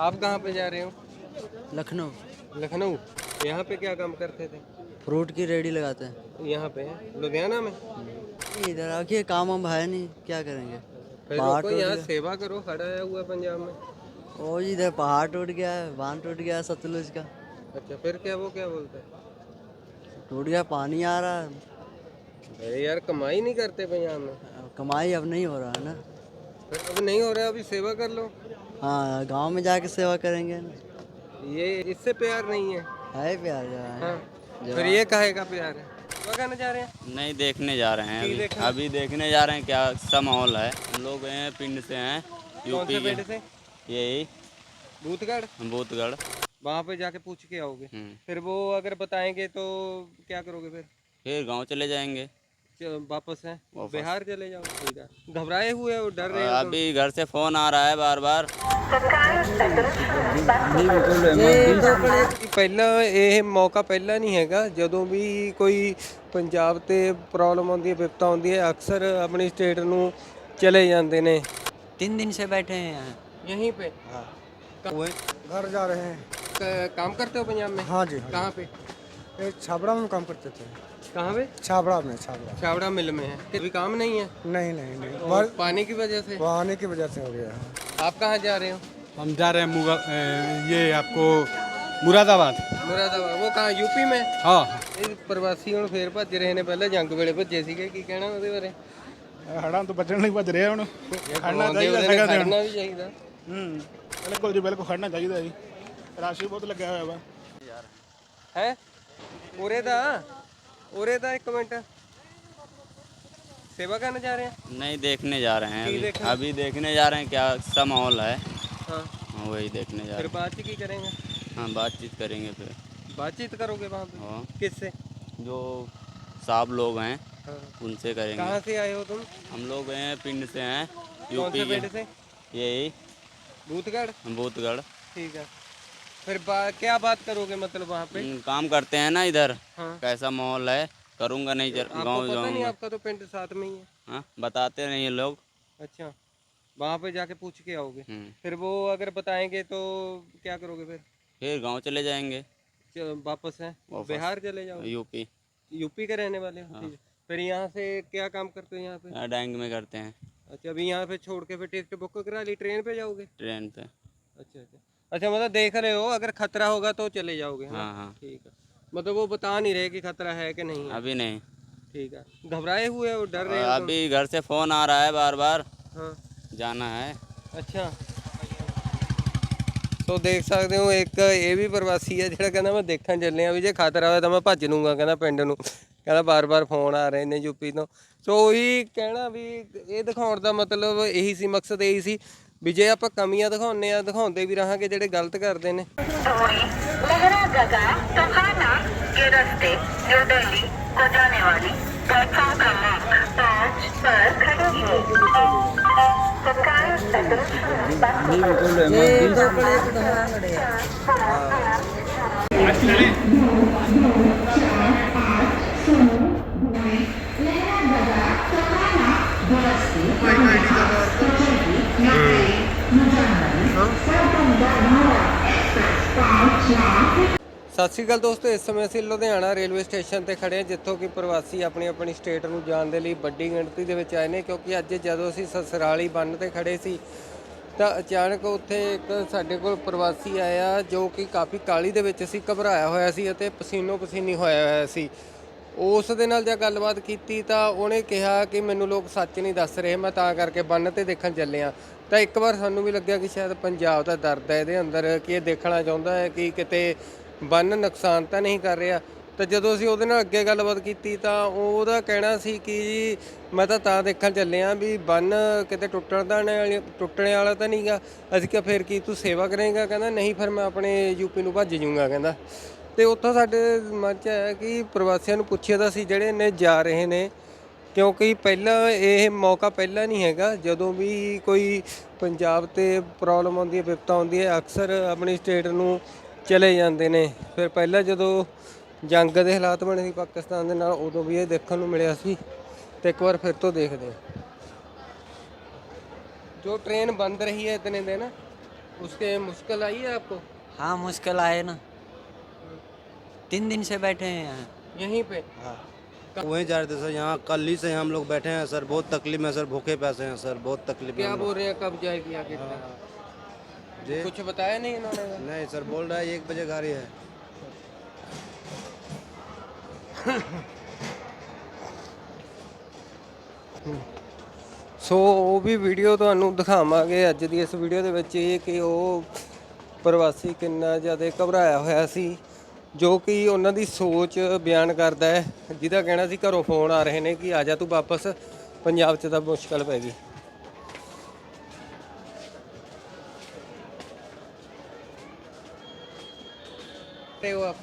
आप कहाँ पे जा रहे हो? लखनऊ। लखनऊ? यहाँ पे क्या काम करते थे? फ्रूट की रेडी लगाते हैं। यहाँ पे लुधियाना में? इधर आके काम हम है नहीं क्या करेंगे? पहाड़ यहाँ सेवा करो खड़ा है हुआ पंजाब में। ओ इधर पहाड़ टूट गया है बाँध टूट गया सतलुज का। अच्छा फिर क्या वो क्या बोलते हैं? टूट गया पानी आ रहा है। अरे यार कमाई नहीं करते पंजाब में। कमाई अब नहीं हो रहा है ना। फिर अब नहीं हो रहा अभी सेवा कर लो। हाँ गाँव में जाके सेवा करेंगे ये इससे प्यार नहीं है। है प्यार है। हाँ फिर ये कहे का प्यार है। सेवा करने जा रहे हैं? नहीं देखने जा रहे हैं अभी। देखना? अभी देखने जा रहे हैं क्या सा माहौल है। हम लोग हैं पिंड से हैं यूपी के। से? यही। भूतगढ़? बूथगढ़ वहाँ पे जाके पूछ के आओगे। हम्म। फिर वो अगर बताएँगे तो क्या करोगे फिर? फिर गाँव चले जाएँगे। च- वापस है वापस। बिहार चले जाओ ठीक है घबराए हुए हो डर रहे हो तुम? अभी घर से फोन आ रहा है बार बार ਕਿ ਪਹਿਲਾਂ ਇਹ ਮੌਕਾ ਪਹਿਲਾਂ ਨਹੀਂ ਹੈਗਾ ਜਦੋਂ ਵੀ ਕੋਈ ਪੰਜਾਬ ਤੇ ਪ੍ਰੋਬਲਮ ਆਉਂਦੀ ਹੈ ਵਿਪਤਾ ਆਉਂਦੀ ਹੈ ਅਕਸਰ ਆਪਣੀ ਸਟੇਟ ਨੂੰ ਚਲੇ ਜਾਂਦੇ ਨੇ तीन दिन से बैठे हैं यहाँ ਯਹੀਂ पे घर जा रहे हैं क- काम करते हो पंजाब में हाँ जी हाँ कहाँ पे जी। ये छाबड़ा में काम करते थे कहाँ पे छाबड़ा में छाबड़ा छावड़ा मिल में है अभी काम नहीं है नहीं नहीं नहीं और वहाँ पानी की वजह से वहाँ आने की वजह से हो गया है आप कहाँ जा रहे हो हम जा रहे हैं मुगा अ, ये आपको मुरादाबाद ਮੁਰਾਦਾਬਾਦ ਉਹ ਕਹਾਂ ਯੂਪੀ में हाँ ਇਹ ਪ੍ਰਵਾਸੀ ਹੁਣ ਫੇਰ ਭੱਜ ਰਹੇ ਨੇ ਪਹਿਲਾਂ ਜੰਗ ਵੇਲੇ ਭੱਜੇ ਸੀਗੇ ਕੀ ਕਹਿਣਾ ਉਹਦੇ ਬਾਰੇ ਹੜਾਂ ਤੋਂ ਬਚਣ ਲਈ ਭੱਜ ਰਹੇ ਹੁਣ ਖੜਨਾ ਆਉਂਦੇ ਚਾਹੀਦਾ ਉਹਦੇ ਨੇ ਸਗਾ ਦੇਣ ਖੜਨਾ ਵੀ ਚਾਹੀਦਾ ਹੂੰ ਬਿਲਕੁਲ ਜੀ ਬਿਲਕੁਲ ਖੜਨਾ ਚਾਹੀਦਾ ਜੀ ਰਾਸ਼ੀ ਬਹੁਤ ਲੱਗਿਆ ਹੋਇਆ ਵਾ ਹੈ ਉਰੇ ਦਾ ਉਰੇ ਦਾ ਇੱਕ ਮਿੰਟ सेवा करने जा रहे हैं नहीं देखने जा रहे हैं की अभी देखने? अभी देखने जा रहे हैं क्या सा माहौल है हाँ हाँ, वही देखने जा फिर रहे बात की करेंगे हैं हाँ बातचीत करेंगे फिर बातचीत करोगे वहाँ पे हाँ किससे जो साहब लोग हैं हाँ। उनसे करेंगे कहाँ से आए हो तुम हम लोग गए हैं पिंड से हैं कौन यूपी से पेड़ के से यही भूतगढ़ बूथगढ़ ठीक है फिर बा, क्या बात करोगे मतलब वहाँ पे? हम्म, काम करते हैं ना इधर। हाँ। कैसा माहौल है? करूँगा नहीं गाँव पता नहीं जाऊँगा। आपका तो पिंड साथ में ही है। हाँ बताते नहीं ये लोग। अच्छा वहाँ पे जाके पूछ के आओगे? हम्म, फिर वो अगर बताएँगे तो क्या करोगे फिर? फिर गाँव चले जाएँगे। वापस है? बिहार चले जाओ यूपी। यूपी के रहने वाले हो? फिर यहाँ से क्या काम करते हो यहाँ पे? यहाँ डैंग में करते हैं। अच्छा अभी यहाँ पे छोड़ के फिर टिकट बुक करा ली ट्रेन पे जाओगे? ट्रेन पे। अच्छा अच्छा। अच्छा मतलब देख रहे हो अगर खतरा होगा तो चले जाओगे है ना? हाँ हाँ ठीक है मतलब वो बता नहीं रहे कि खतरा है कि नहीं है अभी नहीं ठीक है घबराए हुए हो डर रहे हो तुम? अभी घर से फोन आ रहा है बार बार हाँ जाना है ਅੱਛਾ ਸੋ ਦੇਖ ਸਕਦੇ ਹੋ ਇੱਕ ਇਹ ਵੀ ਪ੍ਰਵਾਸੀ ਹੈ ਜਿਹੜਾ ਕਹਿੰਦਾ ਮੈਂ ਦੇਖਣ ਚੱਲੇ ਆ ਵੀ ਜੇ ਖਤਰਾ ਹੋਇਆ ਤਾਂ ਮੈਂ ਭੱਜ ਲੂੰਗਾ ਕਹਿੰਦਾ ਪਿੰਡ ਨੂੰ ਕਹਿੰਦਾ ਬਾਰ-ਬਾਰ ਫੋਨ ਆ ਰਹੇ ਨੇ ਯੂਪੀ ਤੋਂ ਸੋ ਉਹੀ ਕਹਿਣਾ ਵੀ ਇਹ ਦਿਖਾਉਣ ਦਾ ਮਤਲਬ ਇਹੀ ਸੀ ਮਕਸਦ ਇਹੀ ਸੀ ਵੀ ਜੇ ਆਪਾਂ ਕਮੀਆਂ ਦਿਖਾਉਂਦੇ ਆ ਦਿਖਾਉਂਦੇ ਵੀ ਰਹਾਂਗੇ ਜਿਹੜੇ ਗਲਤ ਕਰਦੇ ਨੇ। ਲਹਿਰਾ ਗਗਾ ਤੁਖਾਨਾ ਕੇ ਰਸਤੇ ਨਿਊ ਦਿੱਲੀ ਕੋ ਜਾਣੇ ਵਾਲੀ ਸਤਿ ਸ਼੍ਰੀ ਅਕਾਲ ਦੋਸਤੋ, ਇਸ ਸਮੇਂ ਅਸੀਂ ਲੁਧਿਆਣਾ ਰੇਲਵੇ ਸਟੇਸ਼ਨ ਤੇ ਖੜੇ ਹਾਂ, ਜਿੱਥੋਂ ਕਿ ਪ੍ਰਵਾਸੀ ਆਪਣੀ ਆਪਣੀ ਸਟੇਟ ਨੂੰ ਜਾਣ ਦੇ ਲਈ ਵੱਡੀ ਗਿਣਤੀ ਦੇ ਵਿੱਚ ਆਏ ਨੇ, ਕਿਉਂਕਿ ਅੱਜ ਜਦੋਂ ਅਸੀਂ ਸਸਰਾਲੀ ਬੰਨ ਤੇ ਖੜੇ ਸੀ, ਤਾਂ ਅਚਾਨਕ ਉੱਥੇ ਇੱਕ ਸਾਡੇ ਕੋਲ ਪ੍ਰਵਾਸੀ ਆਇਆ, ਜੋ ਕਿ ਕਾਫੀ ਕਾਲੀ ਦੇ ਵਿੱਚ ਸੀ, ਘਬਰਾਇਆ ਹੋਇਆ ਸੀ ਅਤੇ ਪਸੀਨੋ ਪਸੀਨੀ ਹੋਇਆ ਹੋਇਆ ਸੀ। ਉਸ ਦੇ ਨਾਲ ਜੇ ਗੱਲਬਾਤ ਕੀਤੀ ਤਾਂ ਉਹਨੇ ਕਿਹਾ ਕਿ ਮੈਨੂੰ ਲੋਕ ਸੱਚ ਨਹੀਂ ਦੱਸ ਰਹੇ, ਮੈਂ ਤਾਂ ਕਰਕੇ ਬੰਨ ਤੇ ਦੇਖਣ ਚੱਲਿਆ ਤਾਂ ਇੱਕ ਵਾਰ ਸਾਨੂੰ ਵੀ ਲੱਗਿਆ ਕਿ ਸ਼ਾਇਦ ਪੰਜਾਬ ਦਾ ਦਰਦ ਹੈ, ਇਹਦੇ ਅੰਦਰ ਕਿ ਇਹ ਦੇਖਣਾ ਚਾਹੁੰਦਾ ਹੈ ਕਿ ਕਿਤੇ ਬੰਨ ਨੁਕਸਾਨ ਤਾਂ ਨਹੀਂ ਕਰ ਰਿਹਾ। ਤਾਂ ਜਦੋਂ ਅਸੀਂ ਉਹਦੇ ਨਾਲ ਅੱਗੇ ਗੱਲਬਾਤ ਕੀਤੀ ਤਾਂ ਉਹਦਾ ਕਹਿਣਾ ਸੀ ਕਿ ਜੀ, ਮੈਂ ਤਾਂ ਤਾਂ ਦੇਖਣ ਚੱਲਿਆ ਵੀ ਬੰਨ ਕਿਤੇ ਟੁੱਟਣ ਦਾ ਨਾ- ਟੁੱਟਣੇ ਵਾਲਾ ਤਾਂ ਨਹੀਂਗਾ ਅਸੀਂ ਕਿਹਾ, ਫਿਰ ਕੀ ਤੂੰ ਸੇਵਾ ਕਰੇਂਗਾ? ਕਹਿੰਦਾ, ਨਹੀਂ, ਫਿਰ ਮੈਂ ਆਪਣੇ ਯੂਪੀ ਨੂੰ ਭੱਜ ਜੂੰਗਾ, ਕਹਿੰਦਾ। ਤੇ ਉੱਥੋਂ ਸਾਡੇ ਮਨ 'ਚ ਆਇਆ ਕਿ ਪ੍ਰਵਾਸੀਆਂ ਨੂੰ ਪੁੱਛਿਆ ਤਾਂ ਸੀ, ਜਿਹੜੇ ਨੇ ਜਾ ਰਹੇ ਨੇ, ਕਿਉਂਕਿ ਪਹਿਲਾਂ ਇਹ ਮੌਕਾ ਪਹਿਲਾਂ ਨਹੀਂ ਹੈਗਾ। ਜਦੋਂ ਵੀ ਕੋਈ ਪੰਜਾਬ ਤੇ ਪ੍ਰੋਬਲਮ ਆਉਂਦੀ ਹੈ, ਵਿਪਤਾ ਆਉਂਦੀ ਹੈ, ਅਕਸਰ ਆਪਣੀ ਸਟੇਟ ਨੂੰ ਚਲੇ ਜਾਂਦੇ ਨੇ ਫਿਰ ਪਹਿਲਾਂ ਜਦੋਂ ਜੰਗ ਦੇ ਹਾਲਾਤ ਬਣੇ ਸੀ ਪਾਕਿਸਤਾਨ ਦੇ ਨਾਲ ਉਦੋਂ ਵੀ ਇਹ ਦੇਖਣ ਨੂੰ ਮਿਲਿਆ ਸੀ ਤੇ ਇੱਕ ਵਾਰ ਫਿਰ ਤੋਂ ਦੇਖਦੇ ਹਾਂ ਜੋ ट्रेन बंद रही है इतने दिन उसके मुश्किल आई है आपको हाँ मुश्किल आए ना तीन दिन से बैठे हैं यहाँ यहीं पे वहीं जा रहे थे सर यहाँ कल ही से हम लोग बैठे हैं सर बहुत तकलीफ में सर भूखे प्यासे हैं सर बहुत तकलीफ में क्या हम बोल लोग। रहे हैं कब जाएगी आगे जी कुछ बताया नहीं इन्होंने नहीं सर बोल रहा है एक बजे गाड़ी है ਸੋ ਉਹ ਵੀ ਵੀਡੀਓ ਤੁਹਾਨੂੰ ਦਿਖਾਵਾਂਗੇ ਅੱਜ ਦੀ ਇਸ ਵੀਡੀਓ ਦੇ ਵਿੱਚ ਇਹ ਕਿ ਉਹ ਪ੍ਰਵਾਸੀ ਕਿੰਨਾ ਜ਼ਿਆਦਾ ਘਬਰਾਇਆ ਹੋਇਆ ਸੀ ਜੋ ਕਿ ਉਹਨਾਂ ਦੀ ਸੋਚ ਬਿਆਨ ਕਰਦਾ ਹੈ ਜਿਹਦਾ ਕਹਿਣਾ ਸੀ ਘਰੋਂ ਫੋਨ ਆ ਰਹੇ ਨੇ ਕਿ ਆ ਜਾ ਤੂੰ ਵਾਪਸ ਪੰਜਾਬ 'ਚ ਤਾਂ ਮੁਸ਼ਕਲ ਪੈ ਗਈ रहे हो आप?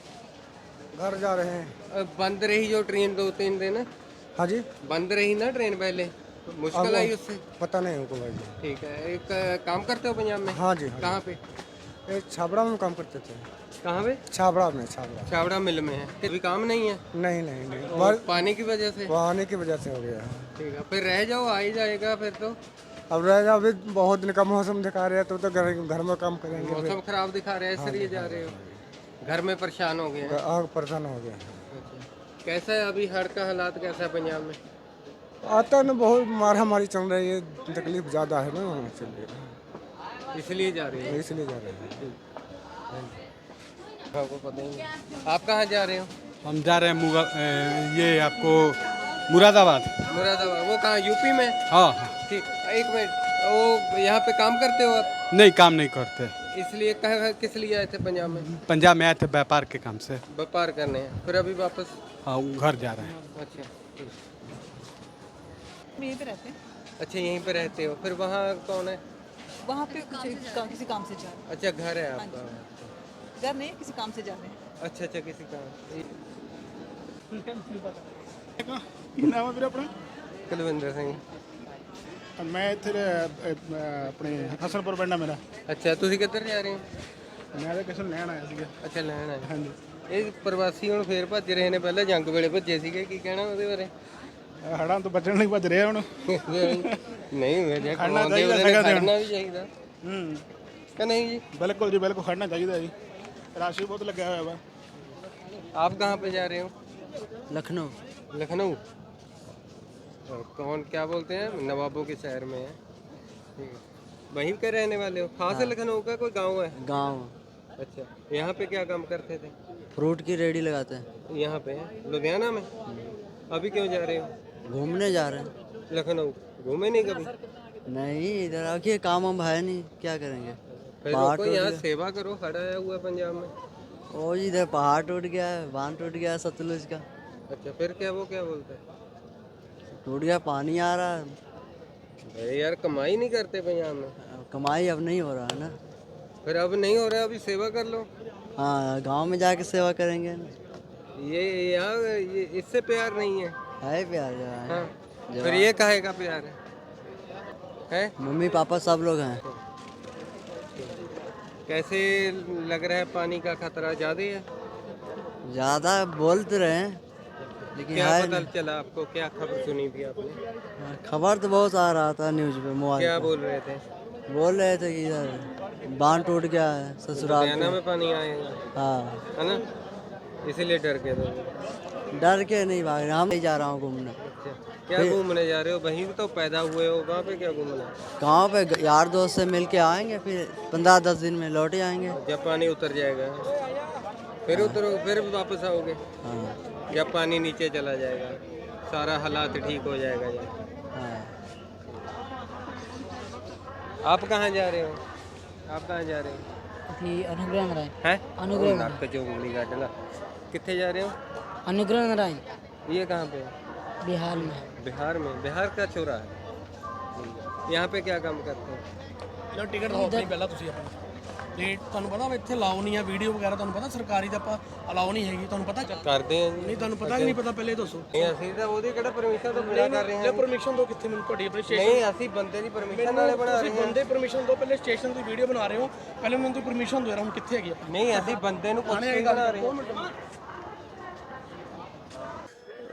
घर जा रहे हैं। बंद रही जो ट्रेन दो तीन दिन? हाँ जी। बंद रही ना ट्रेन पहले? मुश्किल आई उससे? पता नहीं हमको भाई। जी ठीक है एक काम करते हो पंजाब में? हाँ जी हाँ कहाँ पे? छाबड़ा में काम करते थे। कहाँ पे? छाबड़ा में छाबड़ा। छाबड़ा मिल में है। अभी काम नहीं है? नहीं नहीं नहीं। और पानी की वजह से? पानी की वजह से हो गया। ठीक है फिर रह जाओ आ ही जाएगा फिर तो। अब रह जाओ अभी बहुत दिन का मौसम दिखा रहे हैं तो तो घर घर में काम करेंगे। मौसम खराब दिखा रहे हैं हाँ इसलिए हाँ जा। रहे हो। घर में परेशान हो गए हैं? आग परेशान हो गया अच्छा। कैसा है अभी हड़ का हालात कैसा है पंजाब में? आता ना बहुत मारा मारी चल रही है तकलीफ़ ज़्यादा है ना इसलिए। इसलिए जा रहे हैं? इसलिए जा रहे हैं। आपको पता ही नहीं। आप कहाँ जा रहे हो? हम जा रहे हैं ये आपको मुरादाबाद। मुरादाबाद। वो कहाँ यूपी में? हाँ हाँ। ठीक। एक मिनट वो यहाँ पे काम करते हो आप? नहीं काम नहीं करते। इसलिए कहाँ किस लिए आए थे पंजाब में? पंजाब में आए थे व्यापार के काम से। व्यापार करने। हैं फिर अभी वापस? हाँ घर जा रहे हैं। अच्छा यहीं पे रहते हैं। अच्छा यहीं पे रहते हो। फिर वहाँ कौन है? वहाँ पे कुछ काम किसी काम से जा रहे हैं। अच्छा घर है हाँ आपका। घर नहीं किसी काम से जा रहे हैं। अच्छा अच्छा किसी काम नाम है मेरा अपना? कुलविंदर सिंह। ਮੈਂ ਇੱਥੇ ਅ, ਅ, ਆਪਣੇ ਹਸਨਪੁਰ ਪਿੰਡ ਆ ਮੇਰਾ ਅੱਛਾ ਤੁਸੀਂ ਕਿੱਧਰ ਜਾ ਰਹੇ ਹੋ ਮੈਂ ਤਾਂ ਕਿਸੇ ਨੂੰ ਲੈਣ ਆਇਆ ਸੀਗਾ ਅੱਛਾ ਲੈਣ ਆਏ ਹਾਂਜੀ ਇਹ ਪ੍ਰਵਾਸੀ ਹੁਣ ਫੇਰ ਭੱਜ ਰਹੇ ਨੇ ਪਹਿਲਾਂ ਜੰਗ ਵੇਲੇ ਭੱਜੇ ਸੀਗੇ ਕੀ ਕਹਿਣਾ ਉਹਦੇ ਬਾਰੇ ਇਹ ਹੜ੍ਹਾਂ ਤੋਂ ਬਚਣ ਲਈ ਭੱਜ ਰਿਹਾ ਹੁਣ ਨਹੀਂ ਮੈਂ ਜੇ ਖੜਨਾ ਖੜਨਾ ਚਾਹੀਦਾ ਜਗ੍ਹਾ ਤੇ ਹੁਣ। ਖੜਨਾ ਵੀ ਚਾਹੀਦਾ ਹੂੰ ਕਿ ਨਹੀਂ ਜੀ ਬਿਲਕੁਲ ਜੀ ਬਿਲਕੁਲ ਖੜਨਾ ਚਾਹੀਦਾ ਜੀ ਰਸ਼ ਵੀ ਬਹੁਤ ਲੱਗਿਆ ਹੋਇਆ ਵਾ आप कहाँ पे जा रहे हो लखनऊ लखनऊ और कौन क्या बोलते हैं? नवाबों के शहर में है। वहीं के रहने वाले हो? खास है। लखनऊ का? कोई गाँव है? गाँव। अच्छा। यहाँ पे क्या काम करते थे? फ्रूट की रेडी लगाते हैं। यहाँ पे है? लुधियाना में? अभी क्यों जा रहे हो? घूमने जा रहे हैं। लखनऊ? घूमे नहीं कभी? नहीं इधर आके काम हम है नहीं क्या करेंगे? फिर यहाँ सेवा करो खड़ा है हुआ पंजाब में। ओ जी, इधर पहाड़ टूट गया है बाँध टूट गया है सतलुज का। अच्छा फिर क्या वो क्या बोलते हैं? टूट गया पानी आ रहा है। अरे यार कमाई नहीं करते पंजाब में। कमाई अब नहीं हो रहा है ना। फिर अब नहीं हो रहा अभी सेवा कर लो। हाँ गाँव में जाके सेवा करेंगे ना। ये यहाँ ये इससे प्यार नहीं है। है प्यार है। हाँ फिर ये काहे का प्यार है? हैं? मम्मी पापा सब लोग हैं। कैसे लग रहा है पानी का खतरा? ज़्यादा है। ज़्यादा बोलते रहे हैं। लेकिन क्या पता चला आपको क्या खबर सुनी थी आपने? खबर तो बहुत आ रहा था न्यूज़ पे मोबाइल क्या बोल रहे थे? बोल रहे थे कि इधर बाँध टूट गया है ससुराल पे। में पानी आएगा हाँ। है। ना? इसीलिए डर के तो डर के नहीं भाग रहे हम नहीं जा रहा हूँ घूमने। अच्छा क्या घूमने जा रहे हो? वहीं तो पैदा हुए हो वहाँ पे क्या घूमना गाँव पे? यार दोस्त से मिल के आएँगे फिर पंद्रह दस दिन में लौट आएँगे। जब पानी उतर जाएगा। फिर उतरो फिर वापस आओगे। हाँ। जब पानी नीचे चला जाएगा सारा हालात ठीक हो जाएगा जब हाँ आप कहाँ जा रहे हो आप कहाँ जा रहे हो अभी अनुग्रह नारायण हैं अनुग्रह नक्क चो उंगली काट ला कितने जा रहे हो अनुग्रह नारायण ये कहाँ पे है बिहार में बिहार में बिहार का छोरा है यहाँ पे क्या काम करते हैं ਚਲੋ ਟਿਕਟ ਦਿਖਾਓ ਆਪਣੀ ਪਹਿਲਾਂ ਤੁਸੀਂ ਆਪਣੀ ਤੇ ਤੁਹਾਨੂੰ ਪਤਾ ਵਾ ਇੱਥੇ ਨਹੀਂ ਆ ਵੀਡੀਓ ਵਗੈਰਾ ਤੁਹਾਨੂੰ ਪਤਾ ਸਰਕਾਰੀ ਤਾਂ ਆਪਾਂ ਅਲਾਉ ਨਹੀਂ ਹੈਗੀ ਤੁਹਾਨੂੰ ਪਤਾ ਕਰਦੇ ਜੀ। ਨਹੀਂ ਤੁਹਾਨੂੰ ਪਤਾ ਕਿ ਨਹੀਂ ਪਤਾ ਪਹਿਲੇ ਦੱਸੋ। ਨਹੀਂ ਅਸੀਂ ਤਾਂ ਉਹਦੀ ਕਿਹੜਾ ਪਰਮਿਸ਼ਨ ਤੋਂ ਬਿਨਾਂ ਕਰ ਰਹੇ ਹਾਂ ਪਰਮਿਸ਼ਨ ਦੋ ਕਿੱਥੇ ਮੈਨੂੰ ਤੁਹਾਡੀ ਆਪਣੀ ਸਟੇਸ਼ਨ ਨਹੀਂ ਅਸੀਂ ਬੰਦੇ ਦੀ ਪਰਮਿਸ਼ਨ ਨਾਲੇ ਬਣਾ ਤੁਸੀਂ ਰਹੇ ਹਾਂ। ਬੰਦੇ ਪਰਮਿਸ਼ਨ ਦੋ ਪਹਿਲੇ ਸਟੇਸ਼ਨ ਦੀ ਵੀਡੀਓ ਬਣਾ ਰਹੇ ਹੋ। ਪਹਿਲੇ ਮੈਨੂੰ ਤੁਸੀਂ ਪਰਮਿਸ਼ਨ ਦੋ ਯਾਰ ਹੁਣ ਕਿੱਥੇ ਹੈਗੀ ਆਪਾਂ? ਨਹੀਂ ਅਸੀਂ ਬੰਦੇ ਨੂੰ ਪੁੱਛ ਕੇ ਬਣਾ ਰਹੇ ਹਾਂ।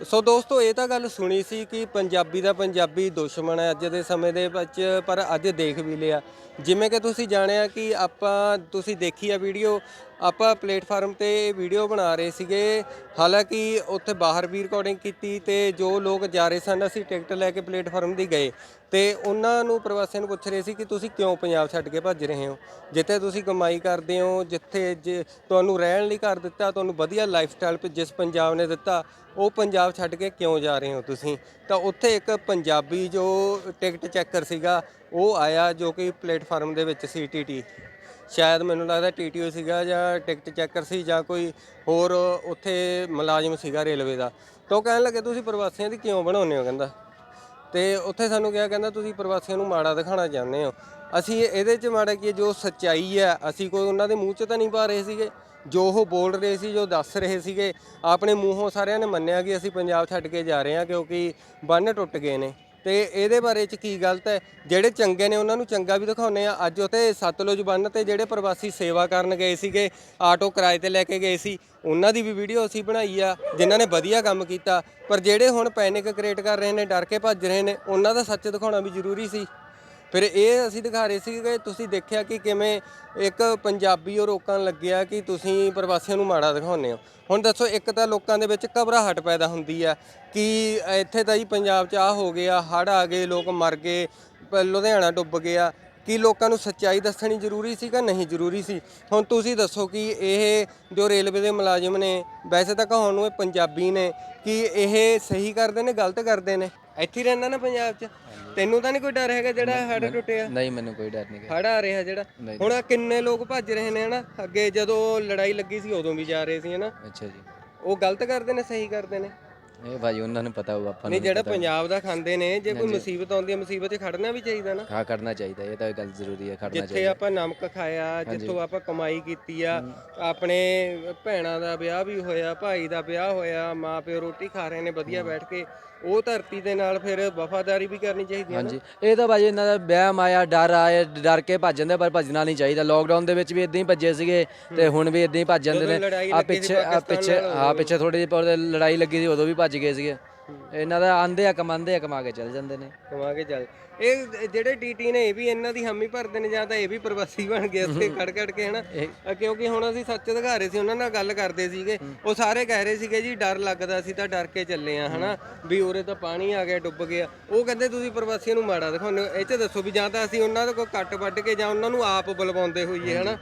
ਸੋ ਦੋਸਤੋ, ਇਹ ਤਾਂ ਗੱਲ ਸੁਣੀ ਸੀ ਕਿ ਪੰਜਾਬੀ ਦਾ ਪੰਜਾਬੀ ਦੁਸ਼ਮਣ ਹੈ ਅੱਜ ਦੇ ਸਮੇਂ ਦੇ ਵਿੱਚ, ਪਰ ਅੱਜ ਦੇਖ ਵੀ ਲਿਆ। ਜਿਵੇਂ ਕਿ ਤੁਸੀਂ ਜਾਣਿਆ ਕਿ ਆਪਾਂ, ਤੁਸੀਂ ਦੇਖੀ ਆ ਵੀਡੀਓ ਆਪਾਂ ਪਲੇਟਫਾਰਮ ਤੇ ਵੀਡੀਓ ਬਣਾ ਰਹੇ ਸੀਗੇ। ਹਾਲਾਂਕਿ ਉੱਥੇ ਬਾਹਰ ਵੀ ਰਿਕਾਰਡਿੰਗ ਕੀਤੀ ਤੇ ਜੋ ਲੋਕ ਜਾ ਰਹੇ ਸਨ, ਅਸੀਂ ਟਿਕਟ ਲੈ ਕੇ ਪਲੇਟਫਾਰਮ ਦੀ ਗਏ। ਤੇ ਉਹਨਾਂ ਨੂੰ ਪ੍ਰਵਾਸੀਆਂ ਨੂੰ ਪੁੱਛ ਰਹੇ ਸੀ ਕਿ ਤੁਸੀਂ ਕਿਉਂ ਪੰਜਾਬ ਛੱਡ ਕੇ ਭੱਜ ਰਹੇ ਹੋ? ਜਿੱਥੇ ਤੁਸੀਂ ਕਮਾਈ ਕਰਦੇ ਹੋ, ਜਿੱਥੇ ਜੇ ਤੁਹਾਨੂੰ ਰਹਿਣ ਲਈ ਘਰ ਦਿੱਤਾ, ਤੁਹਾਨੂੰ ਵਧੀਆ ਲਾਈਫ ਸਟਾਈਲ ਜਿਸ ਪੰਜਾਬ ਨੇ ਦਿੱਤਾ, ਉਹ ਪੰਜਾਬ ਛੱਡ ਕੇ ਕਿਉਂ ਜਾ ਰਹੇ ਹੋ ਤੁਸੀਂ? ਤਾਂ ਉੱਥੇ ਇੱਕ ਪੰਜਾਬੀ ਜੋ ਟਿਕਟ ਚੈੱਕਰ ਸੀਗਾ, ਉਹ ਆਇਆ ਜੋ ਕਿ ਪਲੇਟਫਾਰਮ ਦੇ ਵਿੱਚ ਸੀ ਟੀਟੀ ਸ਼ਾਇਦ ਮੈਨੂੰ ਲੱਗਦਾ ਟੀਟੀਓ ਸੀਗਾ ਜਾਂ ਟਿਕਟ ਚੈੱਕਰ ਸੀ ਜਾਂ ਕੋਈ ਹੋਰ ਉੱਥੇ ਮੁਲਾਜ਼ਮ ਸੀਗਾ ਰੇਲਵੇ ਦਾ। ਤਾਂ ਉਹ ਕਹਿਣ ਲੱਗੇ ਤੁਸੀਂ ਪ੍ਰਵਾਸੀਆਂ ਦੀ ਕਿਉਂ ਬਣਾਉਂਦੇ ਹੋ? ਕਹਿੰਦਾ। ਤੇ ਉੱਥੇ ਸਾਨੂੰ ਕਿਹਾ ਕਹਿੰਦਾ ਤੁਸੀਂ ਪ੍ਰਵਾਸੀਆਂ ਨੂੰ ਮਾੜਾ ਦਿਖਾਉਣਾ ਚਾਹੁੰਦੇ ਹੋ। ਅਸੀਂ ਇਹਦੇ 'ਚ ਮਾੜਾ ਕੀ ਹੈ, ਜੋ ਸੱਚਾਈ ਹੈ ਅਸੀਂ ਕੋਈ ਉਹਨਾਂ ਦੇ ਮੂੰਹ 'ਚ ਤਾਂ ਨਹੀਂ ਪਾ ਰਹੇ ਸੀਗੇ। ਜੋ ਉਹ ਬੋਲ ਰਹੇ ਸੀ ਜੋ ਦੱਸ ਰਹੇ ਸੀਗੇ ਆਪਣੇ ਮੂੰਹੋਂ ਸਾਰਿਆਂ ਨੇ ਮੰਨਿਆ ਕਿ ਅਸੀਂ ਪੰਜਾਬ ਛੱਡ ਕੇ ਜਾ ਰਹੇ ਹਾਂ ਕਿਉਂਕਿ ਬੰਨ ਟੁੱਟ ਗਏ ਨੇ। ਤੇ ਇਹਦੇ ਬਾਰੇ ਚ ਕੀ ਗਲਤ ਹੈ? ਜਿਹੜੇ ਚੰਗੇ ਨੇ, ਉਹਨਾਂ ਨੂੰ ਚੰਗਾ ਵੀ ਦਿਖਾਉਂਦੇ ਆ ਅੱਜ ਉਥੇ ਸਤਲੁਜ ਬੰਨ ਤੇ ਜਿਹੜੇ ਪ੍ਰਵਾਸੀ ਸੇਵਾ ਕਰਨ ਗਏ ਸੀਗੇ, ਆਟੋ ਕਿਰਾਏ ਤੇ ਲੈ ਕੇ ਗਏ ਸੀ, ਉਹਨਾਂ ਦੀ ਵੀ ਵੀਡੀਓ ਅਸੀਂ ਬਣਾਈ ਆ, ਜਿਨ੍ਹਾਂ ਨੇ ਵਧੀਆ ਕੰਮ ਕੀਤਾ। ਪਰ ਜਿਹੜੇ ਹੁਣ ਪੈਨਿਕ ਕ੍ਰੀਏਟ ਕਰ ਰਹੇ ਨੇ, ਡਰ ਕੇ ਭੱਜ ਰਹੇ ਨੇ, ਉਹਨਾਂ ਦਾ ਸੱਚ ਦਿਖਾਉਣਾ ਵੀ ਜ਼ਰੂਰੀ ਸੀ। ਫਿਰ ਇਹ ਅਸੀਂ ਦਿਖਾ ਰਹੇ ਸੀ ਕਿ ਤੁਸੀਂ ਦੇਖਿਆ ਕਿ ਕਿਵੇਂ ਇੱਕ ਪੰਜਾਬੀ ਉਹ ਰੋਕਣ ਲੱਗਿਆ ਕਿ ਤੁਸੀਂ ਪ੍ਰਵਾਸੀਆਂ ਨੂੰ ਮਾੜਾ ਦਿਖਾਉਂਦੇ ਹੋ। ਹੁਣ ਦੱਸੋ, ਇੱਕ ਤਾਂ ਲੋਕਾਂ ਦੇ ਵਿੱਚ ਘਬਰਾਹਟ ਪੈਦਾ ਹੁੰਦੀ ਆ ਕਿ ਇੱਥੇ ਤਾਂ ਜੀ ਪੰਜਾਬ 'ਚ ਆ ਹੋ ਗਿਆ, ਹੜ੍ਹ ਆ ਗਏ, ਲੋਕ ਮਰ ਗਏ ਲੁਧਿਆਣਾ ਡੁੱਬ ਗਿਆ। ਕਿ ਲੋਕਾਂ ਨੂੰ ਸੱਚਾਈ ਦੱਸਣੀ ਜ਼ਰੂਰੀ ਸੀ ਕਿ ਨਹੀਂ ਜ਼ਰੂਰੀ ਸੀ? ਹੁਣ ਤੁਸੀਂ ਦੱਸੋ ਕਿ ਇਹ ਜੋ ਰੇਲਵੇ ਦੇ ਮੁਲਾਜ਼ਮ ਨੇ, ਵੈਸੇ ਤਾਂ ਕਹਾਉਣ ਨੂੰ ਇਹ ਪੰਜਾਬੀ ਨੇ, ਕਿ ਇਹ ਸਹੀ ਕਰਦੇ ਨੇ, ਗਲਤ ਕਰਦੇ ਨੇ? ਇੱਥੇ ਰਹਿੰਦਾ ਨਾ ਪੰਜਾਬ 'ਚ? ਤੈਨੂੰ ਤਾਂ ਨਹੀਂ ਕੋਈ ਡਰ ਹੈਗਾ ਜਿਹੜਾ ਹੜ ਟੁੱਟਿਆ ਨਹੀਂ ਮੈਨੂੰ ਕੋਈ ਡਰ ਨਹੀਂ ਹੜ ਆ ਰਿਹਾ ਜਿਹੜਾ। ਹੁਣ ਆਹ ਕਿੰਨੇ ਲੋਕ ਭੱਜ ਰਹੇ ਨੇ ਹਨਾ? ਅੱਗੇ ਜਦੋਂ ਲੜਾਈ ਲੱਗੀ ਸੀ ਉਦੋਂ ਵੀ ਜਾ ਰਹੇ ਸੀ ਹਨਾ? ਅੱਛਾ ਜੀ। ਉਹ ਗਲਤ ਕਰਦੇ ਨੇ ਸਹੀ ਕਰਦੇ ਨੇ? ਇਹ ਭਾਈ ਉਹਨਾਂ ਨੂੰ ਪਤਾ ਹੋਊ ਆਪਾਂ ਨੂੰ ਜਿਹੜਾ ਪੰਜਾਬ ਦਾ ਖਾਂਦੇ ਨੇ ਜੇ ਕੋਈ ਮੁਸੀਬਤ ਆਉਂਦੀ ਹੈ ਮੁਸੀਬਤ 'ਚ ਖੜਨਾ ਵੀ ਚਾਹੀਦਾ ਨਾ। ਖਾ ਕਰਨਾ ਚਾਹੀਦਾ ਇਹ ਤਾਂ ਗੱਲ ਜ਼ਰੂਰੀ ਹੈ ਖੜਨਾ ਜਿੱਥੇ ਆਪਾਂ ਨਮਕ ਖਾਇਆ ਜਿੱਥੋਂ ਆਪਾਂ ਕਮਾਈ ਕੀਤੀ ਆ ਆਪਣੇ ਭੈਣਾਂ ਦਾ ਵਿਆਹ ਵੀ ਹੋਇਆ ਭਾਈ ਦਾ ਵਿਆਹ ਹੋਇਆ ਮਾਂ ਪਿਓ ਰੋਟੀ ਖਾ ਰਹੇ ਨੇ ਵਧੀਆ ਬੈਠ ਕੇ। ਉਹ ਧਰਤੀ ਦੇ ਨਾਲ ਫਿਰ ਵਫਾਦਾਰੀ ਵੀ ਕਰਨੀ ਚਾਹੀਦੀ ਹੈ ਨਾ। ਹਾਂਜੀ। ਇਹ ਤਾਂ ਭਾਜੀ ਇਹਨਾਂ ਦਾ ਵਹਿਮ ਆਇਆ ਡਰ ਆਇਆ ਡਰ ਕੇ ਭੱਜ ਜਾਂਦੇ ਪਰ ਭੱਜਣਾ ਨਹੀਂ ਚਾਹੀਦਾ। ਲੋਕਡਾਊਨ ਦੇ ਵਿੱਚ ਵੀ ਇਦਾਂ ਹੀ ਭੱਜੇ ਸੀਗੇ ਤੇ ਹੁਣ ਵੀ ਇਦਾਂ ਹੀ ਭੱਜ ਜਾਂਦੇ ਜਦੋਂ ਨੇ। ਲੜਾਈ ਆ ਲੱਗੀ ਸੀ ਪਿੱਛੇ ਆ ਪਾਕਿਸਤਾਨ ਪਿੱਛੇ ਨਾਲ, ਆ ਪਿੱਛੇ ਥੋੜੀ ਜਿਹੀ ਲੜਾਈ ਲੱਗੀ ਸੀ ਉਦੋਂ ਵੀ ਭੱਜ ਗਏ ਸੀਗੇ। ਇਹਨਾਂ ਦਾ ਆਂਦੇ ਆ ਕਮਾਉਂਦੇ ਆ ਕਮਾ ਕੇ ਚੱਲ ਜਾਂਦੇ ਨੇ। ਕਮਾ ਕੇ ਚੱਲ। ਇਹ ਜਿਹੜੇ ਟੀਟੀ ਨੇ ਇਹ ਵੀ ਇਹਨਾਂ ਦੀ ਹਾਮੀ ਭਰਦੇ ਨੇ ਜਾਂ ਤਾਂ ਇਹ ਵੀ ਪ੍ਰਵਾਸੀ ਬਣ ਗਏ ਉੱਥੇ ਖੜ ਖੜ ਕੇ ਹਨਾ? ਕਿਉਂਕਿ ਹੁਣ ਅਸੀਂ ਸੱਚ ਦਿਖਾ ਰਹੇ ਸੀ ਉਹਨਾਂ ਨਾਲ ਗੱਲ ਕਰਦੇ ਸੀਗੇ। ਉਹ ਸਾਰੇ ਕਹਿ ਰਹੇ ਸੀਗੇ ਜੀ ਡਰ ਲੱਗਦਾ ਸੀ ਤਾਂ ਡਰ ਕੇ ਚੱਲੇ ਆ ਹਨਾ? ਵੀ ਉਰੇ ਤਾਂ ਪਾਣੀ ਆ ਗਿਆ ਡੁੱਬ ਗਿਆ। ਉਹ ਕਹਿੰਦੇ ਤੁਸੀਂ ਪ੍ਰਵਾਸੀਆਂ ਨੂੰ ਮਾੜਾ ਦਿਖਾਉਂਦੇ ਹੋ। ਇਹ ਚ ਦੱਸੋ ਵੀ ਜਾਂ ਤਾਂ ਅਸੀਂ ਉਹਨਾਂ ਤੋਂ ਕੋਈ ਕੱਟ ਵੱਢ ਕੇ ਜਾਂ ਉਹਨਾਂ ਨੂੰ ਆਪ ਬੁਲਵਾਉਂਦੇ ਹੋਈਏ ਹਨਾ?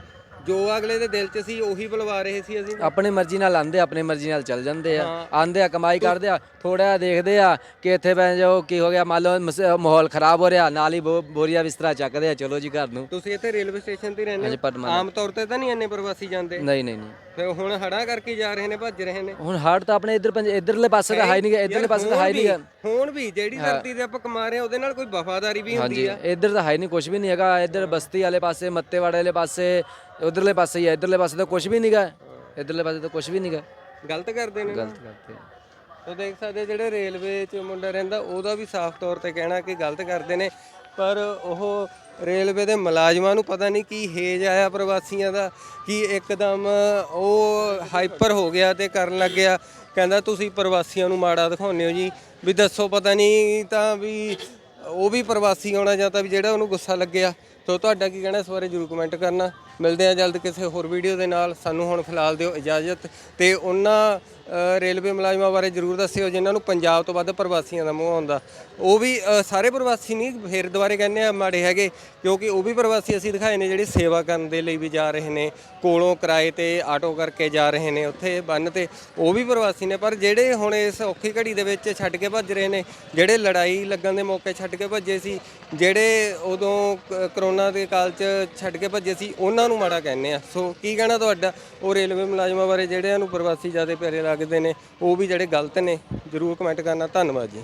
ਜੋ ਅਗਲੇ ਦੇ ਦਿਲ 'ਚ ਸੀ ਉਹੀ ਬੁਲਵਾ ਰਹੇ ਸੀ ਅਸੀਂ। ਆਪਣੀ ਮਰਜ਼ੀ ਨਾਲ ਆਂਦੇ ਆਪਣੀ ਮਰਜ਼ੀ ਨਾਲ ਚੱਲ ਜਾਂਦੇ ਆ। ਆਂਦੇ ਆ ਕਮਾਈ ਕਰਦੇ ਆ ਥੋੜਾ ਦੇਖਦੇ ਆ ਕਿ ਇੱਥੇ ਬੈ ਜਾਓ ਕੀ ਹੋ ਗਿਆ ਮੰਨ ਲਓ ਮਸ- ਮਾਹੌਲ ਖਰਾਬ ਹੋ ਰਿਹਾ ਨਾਲ ਹੀ ਬੋ- ਬੋਰੀਆ ਬਿਸਤਰਾ ਚੱਕਦੇ ਆ ਚਲੋ ਜੀ ਘਰ ਨੂੰ। ਤੁਸੀਂ ਇੱਥੇ ਰੇਲਵੇ ਸਟੇਸ਼ਨ ਤੇ ਰਹਿੰਦੇ ਹਾਂਜੀ, ਹੋ। ਆਮ ਤੌਰ ਤੇ ਤਾਂ ਨਹੀਂ ਇੰਨੇ ਪ੍ਰਵਾਸੀ ਜਾਂਦੇ? ਨਹੀਂ ਨਹੀਂ ਨਹੀਂ। ਫਿਰ ਹੁਣ ਹੜਾ ਕਰਕੇ ਜਾ ਰਹੇ ਨੇ ਭੱਜ ਰਹੇ ਨੇ। ਹੁਣ ਹੜ ਤਾਂ ਆਪਣੇ ਇੱਧਰ ਇਧਰਲੇ ਪਾਸੇ ਤਾਂ ਹੈ ਨਹੀਂ ਇਧਰਲੇ ਪਾਸੇ ਤਾਂ ਹੈ ਹੁਣ ਨਹੀਂ ਹੁਣ ਵੀ ਜਿਹੜੀ ਧਰਤੀ ਤੇ ਆਪਾਂ ਕਮਾ ਰਹੇ ਆ ਉਹਦੇ ਨਾਲ ਕੋਈ ਵਫਾਦਾਰੀ ਵੀ ਹੁੰਦੀ ਹਾਂਜੀ ਆ। ਇੱਧਰ ਤਾਂ ਹੈ ਨਹੀਂ ਕੁਝ ਵੀ ਨਹੀਂ ਹੈਗਾ। ਇੱਧਰ ਬਸਤੀ ਵਾਲੇ ਪਾਸੇ ਮੱਤੇਵਾੜੇ ਵਾਲੇ ਪਾਸੇ ਉਧਰਲੇ ਪਾਸੇ ਹੀ ਹੈ ਇਧਰਲੇ ਪਾਸੇ ਤਾਂ ਕੁਝ ਵੀ ਨਹੀਂਗਾ ਇਧਰਲੇ ਪਾਸੇ ਤਾਂ ਕੁਝ ਵੀ ਨਹੀਂਗਾ ਗਲਤ ਕਰਦੇ ਨੇ ਗਲਤ ਕਰਦੇ ਆ। ਤੋ ਦੇਖ ਸਕਦੇ ਜਿਹੜੇ ਰੇਲਵੇ 'ਚ ਮੁੰਡਾ ਰਹਿੰਦਾ ਉਹਦਾ ਵੀ ਸਾਫ਼ ਤੌਰ ਤੇ ਕਹਿਣਾ ਕਿ ਗਲਤ ਕਰਦੇ ਨੇ। ਪਰ ਉਹ ਰੇਲਵੇ ਦੇ ਮੁਲਾਜ਼ਮਾਂ ਨੂੰ ਪਤਾ ਨਹੀਂ ਕੀ ਹੇਜ ਆਇਆ ਪ੍ਰਵਾਸੀਆਂ ਦਾ, ਕਿ ਇੱਕਦਮ ਉਹ ਹਾਈਪਰ ਹੋ ਗਿਆ ਤੇ ਕਰਨ ਲੱਗ ਗਿਆ। ਕਹਿੰਦਾ ਤੁਸੀਂ ਪ੍ਰਵਾਸੀਆਂ ਨੂੰ ਮਾੜਾ ਦਿਖਾਉਂਦੇ ਹੋ ਜੀ। ਵੀ ਦੱਸੋ ਪਤਾ ਨਹੀਂ ਤਾਂ ਵੀ ਉਹ ਵੀ ਪ੍ਰਵਾਸੀ ਆਉਣਾ ਜਾਂ ਤਾਂ ਵੀ ਜਿਹੜਾ ਉਹਨੂੰ ਗੁੱਸਾ ਲੱਗਿਆ। ਤੋ ਤੁਹਾਡਾ ਕੀ ਕਹਿਣਾ ਇਸ ਬਾਰੇ ਜਰੂਰ ਕਮੈਂਟ ਕਰਨਾ। ਮਿਲਦੇ ਆ ਜਲਦ ਕਿਸੇ ਹੋਰ ਵੀਡੀਓ ਦੇ ਨਾਲ। ਸਾਨੂੰ ਹੁਣ ਫਿਲਹਾਲ ਦਿਓ ਇਜਾਜ਼ਤ ਤੇ ਉਹਨਾਂ ਰੇਲਵੇ ਮੁਲਾਜ਼ਮਾਂ ਬਾਰੇ ਜਰੂਰ ਦੱਸਿਓ, ਜਿਨ੍ਹਾਂ ਨੂੰ ਪੰਜਾਬ ਤੋਂ ਵੱਧ ਪ੍ਰਵਾਸੀਆਂ ਦਾ ਮੋਹ ਆਉਂਦਾ। ਉਹ ਵੀ ਸਾਰੇ ਪ੍ਰਵਾਸੀ ਨਹੀਂ, ਫੇਰ ਦੁਬਾਰੇ ਕਹਿੰਦੇ ਆ ਮਾੜੇ ਹੈਗੇ, ਕਿਉਂਕਿ ਉਹ ਵੀ ਪ੍ਰਵਾਸੀ ਅਸੀਂ ਦਿਖਾਏ ਨੇ ਜਿਹੜੇ ਸੇਵਾ ਕਰਨ ਦੇ ਲਈ ਵੀ ਜਾ ਰਹੇ ਨੇ, ਕੋਲੋਂ ਕਿਰਾਏ ਤੇ ਆਟੋ ਕਰਕੇ ਜਾ ਰਹੇ ਨੇ, ਉੱਥੇ ਬੰਨ ਤੇ ਉਹ ਵੀ ਪ੍ਰਵਾਸੀ ਨੇ। ਪਰ ਜਿਹੜੇ ਹੁਣ ਇਸ ਔਖੀ ਘੜੀ ਦੇ ਵਿੱਚ ਛੱਡ ਕੇ ਭੱਜ ਰਹੇ ਨੇ, ਜਿਹੜੇ ਲੜਾਈ ਲੱਗਣ ਦੇ ਮੌਕੇ ਛੱਡ ਕੇ ਭੱਜੇ ਸੀ, ਜਿਹੜੇ ਉਦੋਂ ਕਰੋਨਾ ਦੇ ਕਾਲ 'ਚ ਛੱਡ ਕੇ ਭੱਜੇ ਸੀ, ਉਹਨਾਂ ਉਹਨਾਂ ਨੂੰ ਮਾੜਾ ਕਹਿੰਦੇ ਆ। ਸੋ ਕੀ ਕਹਿਣਾ ਤੁਹਾਡਾ? ਉਹ ਰੇਲਵੇ ਮੁਲਾਜ਼ਮਾਂ ਬਾਰੇ ਜਿਹੜਿਆਂ ਨੂੰ ਪ੍ਰਵਾਸੀ ਜ਼ਿਆਦਾ ਪਿਆਰੇ ਲੱਗਦੇ ਨੇ, ਉਹ ਵੀ ਜਿਹੜੇ ਗਲਤ ਨੇ, ਜਰੂਰ ਕਮੈਂਟ ਕਰਨਾ। ਧੰਨਵਾਦ ਜੀ।